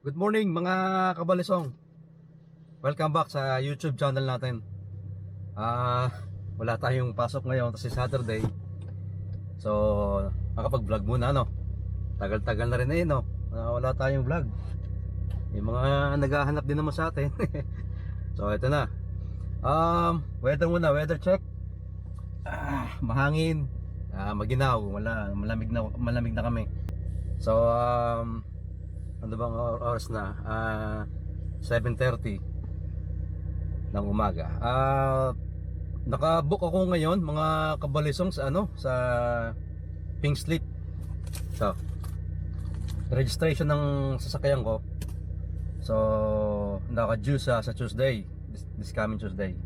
Good morning mga kabalisong. Welcome back sa YouTube channel natin. Ah, wala tayong pasok ngayon kasi Saturday. So, nakapag-vlog muna no. Tagal-tagal na rin eh no. Ah, wala tayong vlog. May mga naghahanap din naman sa atin. so, ito na. Um, weather muna, weather check. Ah, mahangin. Ah, maginaw, wala, malamig na malamig na kami. So, um, ano bang or- oras na? Ah, 7.30 ng umaga. Ah, nakabook ako ngayon mga kabalisong sa ano sa Pink Slip. So, registration ng sasakyan ko. So, naka-due sa, sa Tuesday, this, this coming Tuesday.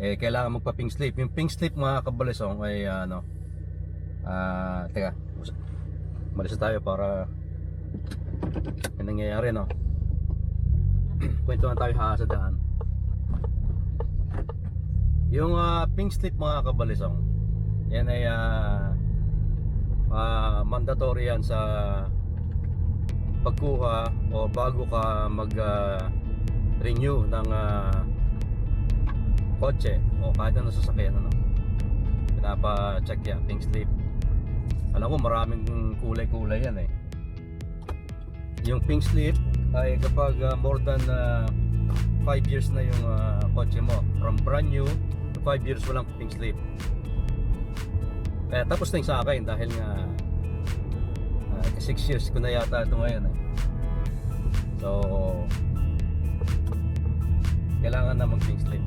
Eh, kailangan magpa pink slip. Yung pink slip mga kabalisong ay ano, ah, teka, us- umalis na tayo para may nangyayari no? Kwentuhan tayo ha sa daan. Yung ah, pink slip mga kabalisong yan ay ah, ah, mandatory yan sa pagkuha o bago ka mag ah, renew ng ah, kotse o kahit ano sasakyan ano. Pinapa-check yan pink slip. Alam ko maraming kulay-kulay yan eh yung pink slip ay kapag uh, more than 5 years na yung uh, kotse mo. From brand new to 5 years walang pink slip. Eh tapos na yung sa akin dahil nga 6 years ko na yata ito ngayon eh. So kailangan na mag pink slip.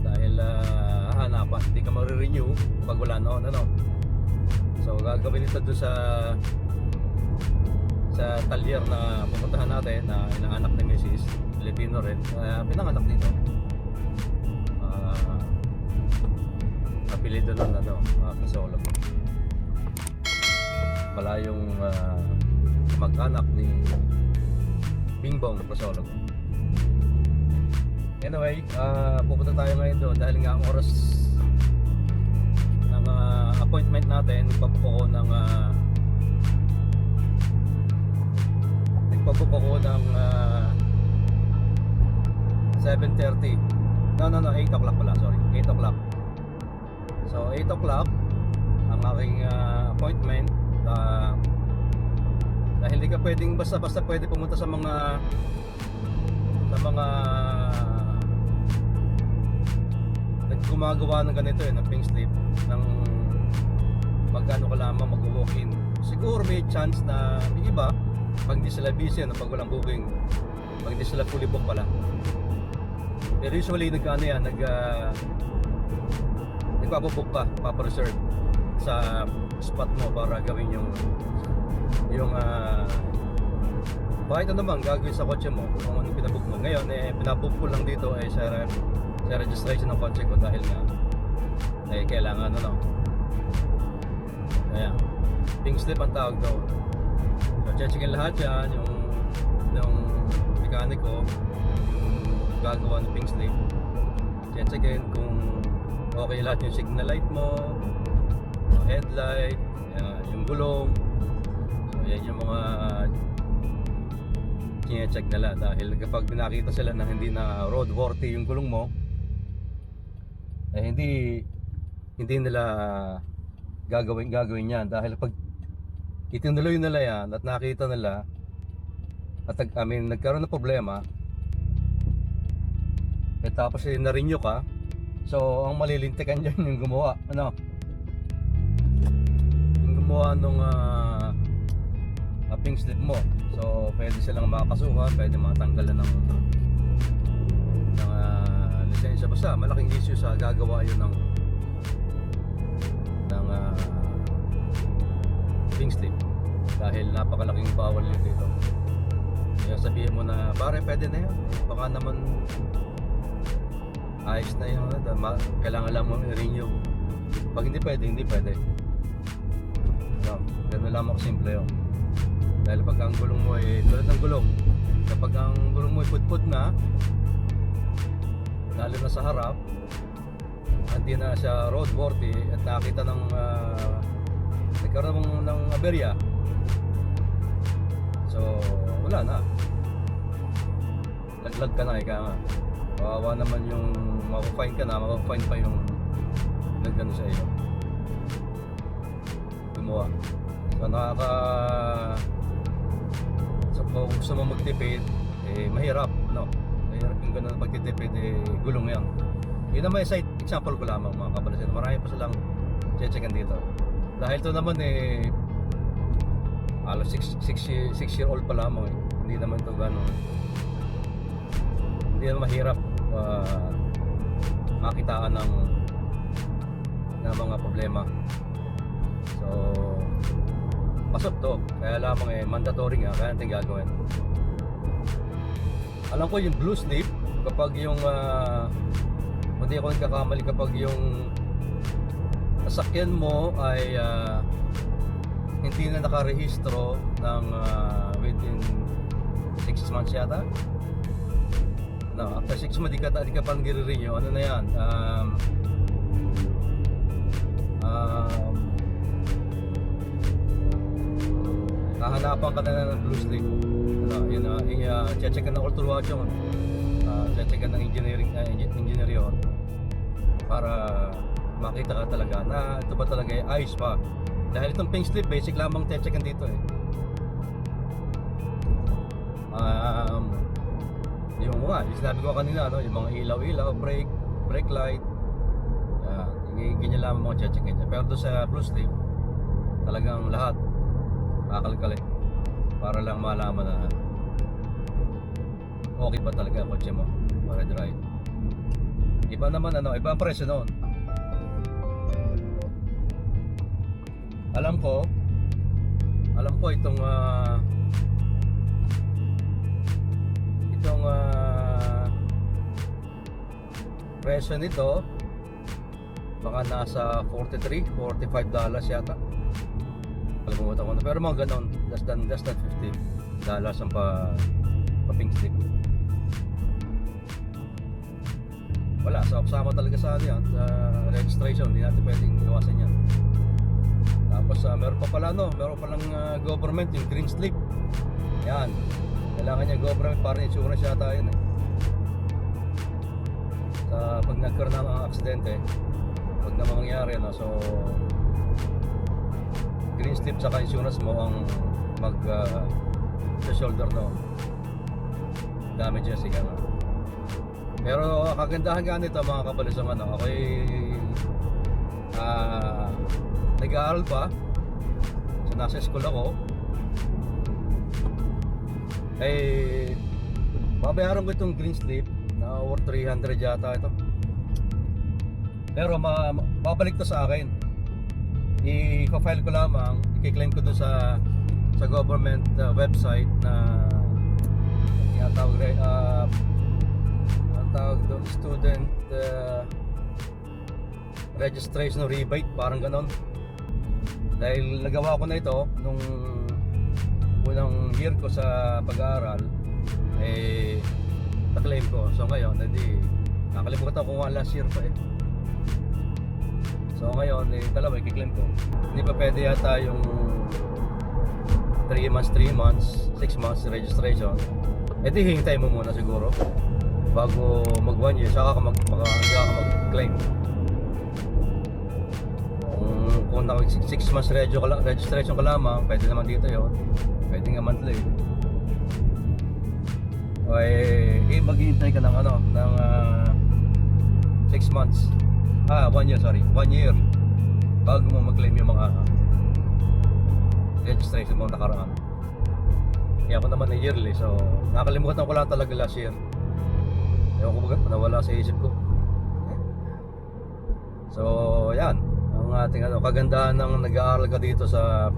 Dahil uh, hahanapan. Hindi ka marirenew pag wala noon ano? So gagawin ito doon sa sa talyer na pupuntahan natin na inaanak ni Mrs. Filipino rin. Uh, pinanganak dito uh, apelido nun ano uh, kasologo pala yung uh, mag-anak ni Bingbong kasologo anyway uh, pupunta tayo ngayon doon dahil nga ang oras ng uh, appointment natin pabuko ko ng uh, nagpabook ako ng ah, 7.30 no no no 8 o'clock pala sorry. 8 o'clock. So 8 o'clock ang aking ah, appointment ah, dahil hindi ka pwedeng basta basta pwede pumunta sa mga sa mga nagkumagawa ng ganito eh ng pink slip ng magkano ka lamang mag-walk-in siguro may chance na iba pag hindi sila busy ano, pag walang booking pag hindi sila fully book pala pero usually nagkano yan nag uh, nagpapabook ka papareserve sa spot mo para gawin yung yung uh, kahit ano bang gagawin sa kotse mo? Kung ano pinabook mo. Ngayon eh pinabook ko lang dito ay sa, sa registration ng kotse ko dahil nga eh kailangan ano kaya pink slip ang tawag daw So, checkin lahat yan, yung, yung mekaniko, yung gagawa ng pink slip. Checkin kung okay lahat yung signal light mo, yung headlight, yan, yung gulong. So, yan yung mga check nila dahil kapag nakita sila na hindi na roadworthy yung gulong mo, eh hindi hindi nila gagawin gagawin yan dahil pag itinuloy nila yan at nakita nila at nag- I mean, nagkaroon ng problema. Eh tapos eh, na-renew ka. So ang malilintikan dyan yung gumawa ano? Yung gumawa nung uh, pink slip mo. So pwede silang makakasuhan pwede matanggalan ng ng ah, lisensya. Basta malaking issue sa gagawa yun ng ng ah, pink slip dahil napakalaking bawal yun dito. Kaya sabihin mo na pare pwede na yun. Baka naman ayos na yun. Kailangan lang mo i-renew. Pag hindi pwede hindi pwede. No, ganun lamang simple yun dahil pag ang gulong mo ay tulad ng gulong kapag ang gulong mo ay put-put na lalo na sa harap hindi na siya roadworthy at nakita ng uh, nagkaroon ng, ng aberya so wala na. Laglag ka na, ika nga. Kawawa naman yung mapapine ka na, mapapine pa yung nagano sa iyo. Gumawa. So nakaka... So kung gusto mo magtipid, eh mahirap, no? Mahirap yung ganun pagtitipid, eh gulong yan. Yun naman side example ko lamang mga kabalasin. Marami pa silang checkan dito. Dahil to naman eh alas 6 6 6 year old pa lamang eh. Hindi naman to gano'n. Hindi naman mahirap ah, makitaan ng ng mga problema. So pasok to. Kaya lamang eh mandatory nga kaya natin gagawin. Alam ko yung blue slip kapag yung ah, hindi ako nagkakamali kapag yung sasakyan mo ay ah, hindi na nakarehistro ng ah, within 6 months yata. No, after 6 months di ka, di ka pa nagre-renew. Ano na yan? Um, um, hahanapan ka na ng blue slip. Ano, yun, uh, uh, check ka ng ultra watch yun. Uh, check ng engineering, uh, engineer yun. Para makita ka talaga na ito ba talaga ay ayos pa. Dahil itong pink slip, basic lamang check dito eh. Um, yung mga, yung sinabi ko kanina, no, yung mga ilaw-ilaw, brake, brake light, uh, ganyan lamang mga check niya. Pero doon sa blue slip, talagang lahat kakalkal eh. Para lang malaman na okay ba talaga ang kotse mo para drive. Iba naman ano, iba ang presyo noon. Alam ko, alam ko itong ah, itong ah, presyo nito baka nasa 43, 45 dollars yata. Kalimutan ko na. Pero mga ganon, less than, less than 50 dollars ang pa, pa pink slip. Wala, so kasama talaga sa ano yan, sa registration, hindi natin pwedeng iwasan yan. Tapos ah, meron pa pala no, meron pa lang ah, government yung green slip. Yan. Kailangan niya government para insurance yata yun eh. Sa pag nagkaroon ng aksidente, pag na mangyari no, so green slip sa insurance mo ang mag ah, sa shoulder no damages ika nga pero kagandahan nga nito mga kabalisang ano ako'y ah nag-aaral pa so nasa school ako. Eh babayaran ko itong green slip na over 300 yata ito. Pero ma babalik to sa akin. I-file ko lamang i-claim ko doon sa sa government uh, website na tinatawag rin uh, tawag doon student uh, registration rebate parang ganon dahil nagawa ko na ito nung unang year ko sa pag-aaral eh na-claim ko so ngayon hindi nakalimutan ko nga last year pa eh So ngayon, eh, dalawa i-claim ko. Hindi pa pwede yata yung 3 months, 3 months, 6 months registration. Eh di hintay mo muna siguro bago mag 1 year, saka ka mag, saka ka mag-claim. Kung, naka 6 months regio registration ka lamang, pwede naman dito yon Pwede nga monthly. O eh, eh maghihintay ka ng ano, ng 6 months. Ah, one year, sorry. One year. Bago mo mag-claim yung mga registration mo nakaraan. Kaya ako naman na yearly, so nakalimutan ko lang talaga last year. Ewan ko baga, nawala sa isip ko. So, yan. Ang ating ano, kagandahan ng nag-aaral ka dito sa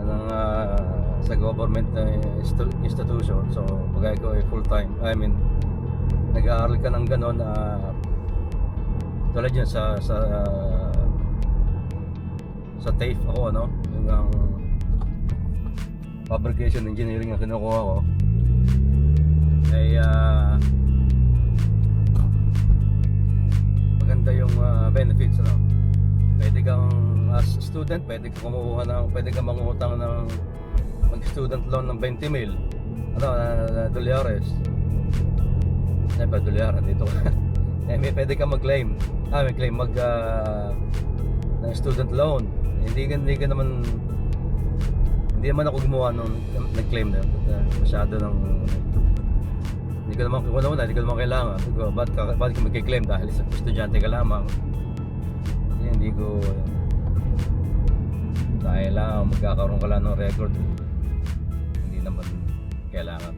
anong ah, sa government na instu- institution. So, pagay ko ay full time. I mean, nag-aaral ka ng ganon ah tulad yan sa sa sa TAFE ako ano yung ang fabrication engineering ang kinukuha ko ay ah, maganda yung ah, benefits ano pwede kang as student pwede ka kumuha ng pwede ka mangutang ng mag student loan ng 20 mil. Ano, uh, dolyares. Ay, ba dolyares dito eh, may pwede ka mag-claim. Ah, may claim mag ah, ng student loan. Hindi ka, hindi ka naman hindi naman ako gumawa nung nag-claim na. Uh, masyado ng ko naman kung una, hindi ko naman kailangan. Ko, ba't ka, ba't ka mag-claim dahil sa estudyante ka lamang? Hindi, hindi ko dahil lang magkakaroon ka lang ng record hindi naman kailangan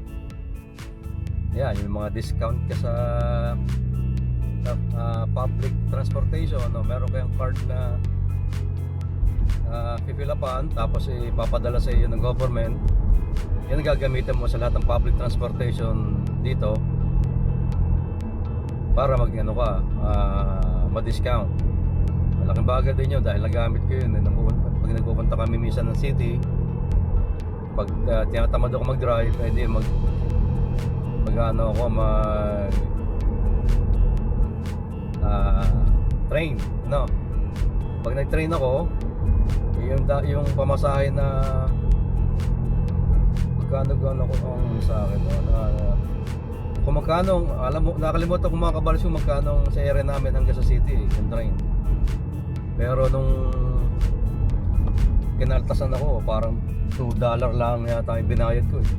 yan yung mga discount ka sa ah, public transportation no? meron kayong card na uh, pipilapan tapos ipapadala sa iyo ng government yan gagamitin mo sa lahat ng public transportation dito para mag ano ka ah, ma-discount. Malaking bagay din yun dahil nagamit ko yun eh, pag nagpupunta kami minsan ng city pag uh, tinatamad ako mag-drive eh di mag mag ano ako mag ah, train no? Pag nag-train ako yung da, yung pamasahe na magkano gano'n ko ang sa akin no, na, kung magkano alam mo nakalimutan ko mga kabalos yung magkano sa area namin hanggang sa city yung train pero nung kinaltasan ako, parang 2 dollar lang yata yung binayad ko eh.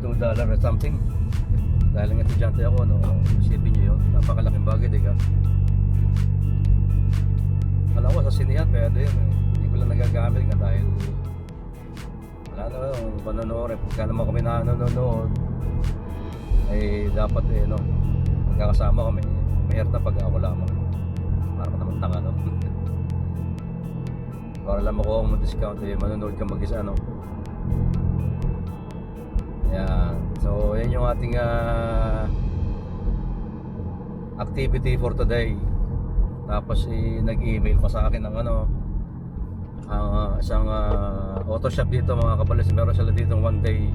2 dollar or something. Dahil nga estudyante ako, no, isipin nyo yun. Napakalaking bagay, di ka? Alam ko, sa sinihan, pwede yun eh. Hindi ko lang nagagamit nga dahil wala na. Eh. Pagka naman kami nanonood, ay dapat eh, no, magkakasama kami. Mahirap na pag ako lamang. Parang naman tanga, no? para lang makuha mo discount eh, manonood ka mag-isa no yan so yan yung ating ah, activity for today tapos eh, nag-email pa sa akin ng ano ang ah, isang ah, auto shop dito mga kabalis meron sila dito one day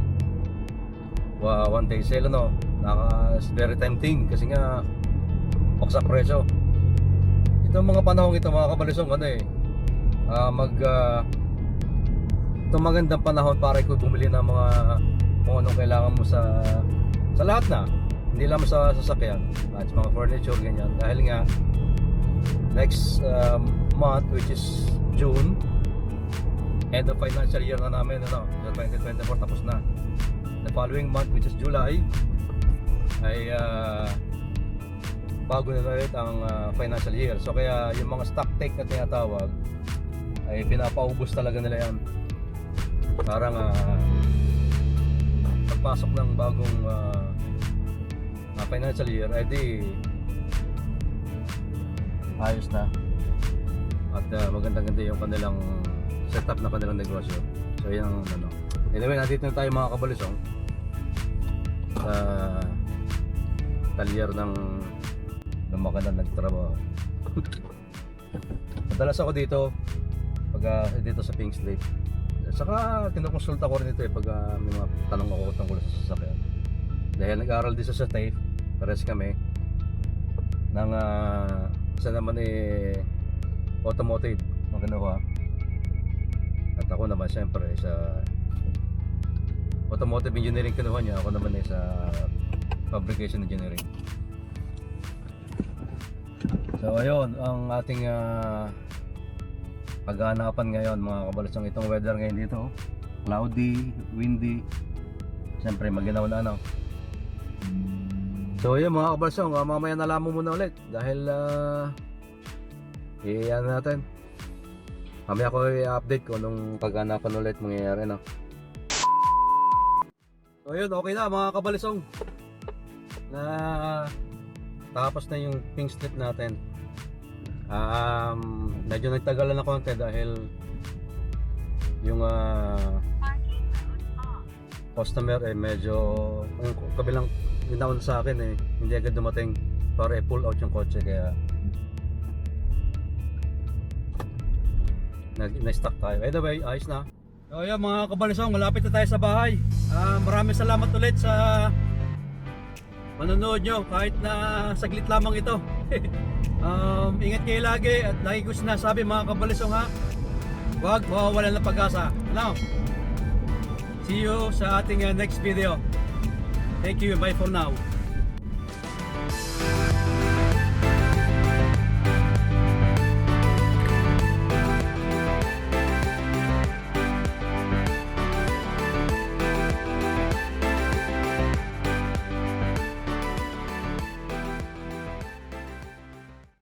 wa one day sale no naka very tempting kasi nga baksak presyo. Itong mga panahon ito mga kabalisong ano eh ah, mag uh, itong magandang panahon para ikaw bumili ng mga kung anong kailangan mo sa sa lahat na hindi lang sa sasakyan at mga furniture ganyan. Dahil nga next um, month which is June end of financial year na namin ano, sa 2024 tapos na the following month which is July ay ah, bago na ulit ang ah, financial year. So kaya yung mga stock take na tinatawag ay pinapaubos talaga nila yan. Parang uh, pagpasok ng bagong ah, ah, financial year ay di ayos na. At uh, magandang-ganda yung kanilang setup na kanilang negosyo. So yan ang ano anyway nandito na tayo mga kabalisong sa talyer ng ng mga nagtrabaho madalas ako dito pag ah, dito sa Pink Slate. Saka kinukonsulta ko rin ito eh pag ah, may mga tanong ako tungkol sa sasakyan. Dahil nag-aaral din sa TAFE, pares kami ng uh, isa naman eh automotive ang kinuha. At ako naman siyempre sa automotive engineering kinuha niya, ako naman eh sa fabrication engineering. So ayun, ang ating ah, paghahanapan ngayon mga kabalasong itong weather ngayon dito cloudy, windy siyempre maginaw na ano. So yun mga kabalasong uh, mamaya nalaman muna ulit dahil uh, iyan natin. Mamaya ko i-update ko nung paghanapan ulit mangyayari no so yun okay na mga kabalisong na tapos na yung pink slip natin Um, medyo nagtagalan na konti dahil yung ah, customer eh medyo yung kabilang ginaon sa akin eh hindi agad dumating para i-pull out yung kotse kaya nag na-stuck tayo. Anyway, ayos na. So yun mga kabalisong, malapit na tayo sa bahay. Ah, maraming salamat ulit sa manonood nyo kahit na saglit lamang ito. um, ingat kayo lagi at lagi ko sinasabi mga kabalisong ha, huwag mawawalan ng pag-asa. Ano? See you sa ating uh, next video. Thank you. Bye for now.